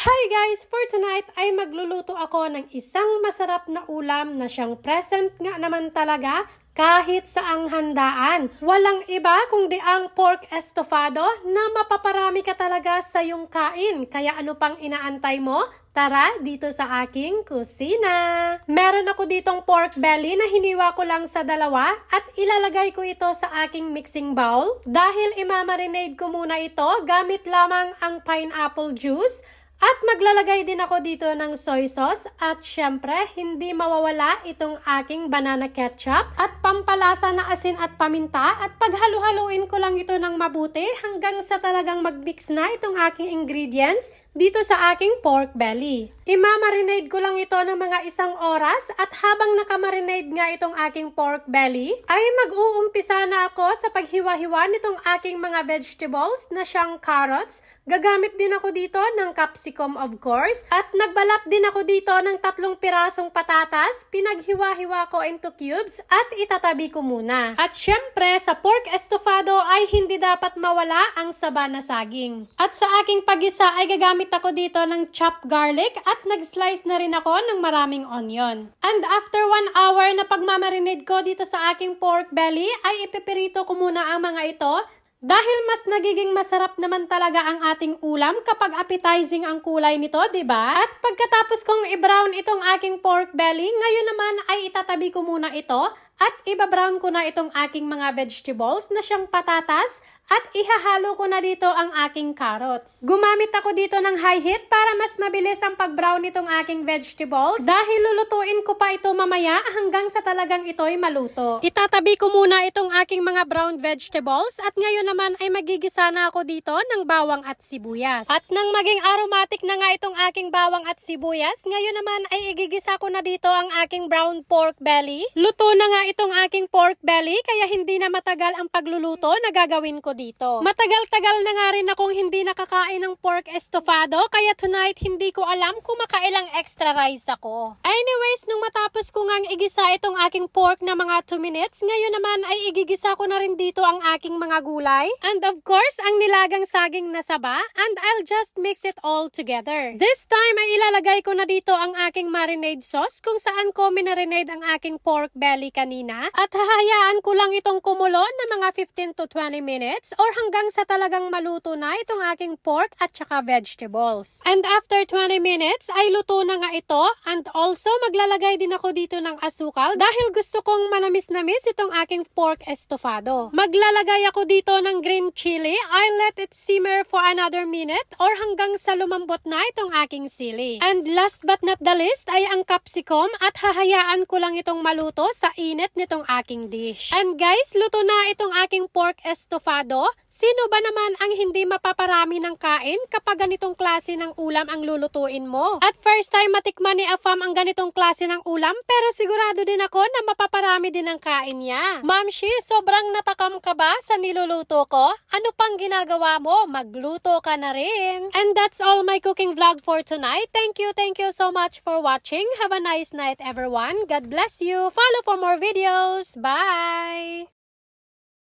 Hi guys! For tonight ay magluluto ako ng isang masarap na ulam na siyang present nga naman talaga kahit saang handaan. Walang iba kundi ang pork estofado na mapaparami ka talaga sa iyong kain. Kaya ano pang inaantay mo? Tara dito sa aking kusina. Meron ako ditong pork belly na hiniwa ko lang sa dalawa at ilalagay ko ito sa aking mixing bowl. Dahil imamarinade ko muna ito gamit lamang ang pineapple juice at maglalagay din ako dito ng soy sauce at syempre hindi mawawala itong aking banana ketchup at pampalasa na asin at paminta at paghalu-haluin ko lang ito ng mabuti hanggang sa talagang magmix na itong aking ingredients dito sa aking pork belly. Imamarinade ko lang ito ng mga isang oras at habang nakamarinade nga itong aking pork belly ay mag-uumpisa na ako sa paghiwa-hiwa nitong aking mga vegetables na siyang carrots. Gagamit din ako dito ng capsicum of course at nagbalat din ako dito ng tatlong pirasong patatas. Pinaghiwa-hiwa ko into cubes at itatabi ko muna. At syempre sa pork estofado ay hindi dapat mawala ang saba na saging. At sa aking pagisa ay gagamit ako dito ng chopped garlic at nag-slice na rin ako ng maraming onion. And after one hour na pagmamarinade ko dito sa aking pork belly ay ipipirito ko muna ang mga ito dahil mas nagiging masarap naman talaga ang ating ulam kapag appetizing ang kulay nito, ba? At pagkatapos kong i-brown itong aking pork belly, ngayon naman ay itatabi ko muna ito at iba-brown ko na itong aking mga vegetables na siyang patatas at ihahalo ko na dito ang aking carrots. Gumamit ako dito ng high heat para mas mabilis ang pag-brown nitong aking vegetables dahil lulutuin ko pa ito mamaya hanggang sa talagang ito'y maluto. Itatabi ko muna itong aking mga brown vegetables at ngayon naman ay magigisa na ako dito ng bawang at sibuyas. At nang maging aromatic na nga itong aking bawang at sibuyas, ngayon naman ay igigisa ko na dito ang aking brown pork belly. Luto na nga itong aking pork belly kaya hindi na matagal ang pagluluto na gagawin ko dito. Matagal-tagal na nga rin akong hindi nakakain ng pork estofado kaya tonight hindi ko alam kung makailang extra rice ako. Anyways, nung matapos ko ngang igisa itong aking pork na mga 2 minutes, ngayon naman ay igigisa ko na rin dito ang aking mga gulay. And of course, ang nilagang saging na saba and I'll just mix it all together. This time ay ilalagay ko na dito ang aking marinade sauce kung saan ko minarinade ang aking pork belly kanina at hahayaan ko lang itong kumulo na mga 15 to 20 minutes or hanggang sa talagang maluto na itong aking pork at saka vegetables. And after 20 minutes ay luto na nga ito and also maglalagay din ako dito ng asukal dahil gusto kong manamis-namis itong aking pork estofado. Maglalagay ako dito ng green chili. I let it simmer for another minute or hanggang sa lumambot na itong aking sili. And last but not the least ay ang capsicum at hahayaan ko lang itong maluto sa init nitong aking dish. And guys, luto na itong aking pork estofado. Sino ba naman ang hindi mapaparami ng kain kapag ganitong klase ng ulam ang lulutuin mo? At first time matikman ni Afam ang ganitong klase ng ulam pero sigurado din ako na mapaparami din ang kain niya. Ma'am Shi, sobrang natakam ka ba sa niluluto ko? Ano pang ginagawa mo? Magluto ka na rin. And that's all my cooking vlog for tonight. Thank you, thank you so much for watching. Have a nice night everyone. God bless you. Follow for more videos. Bye!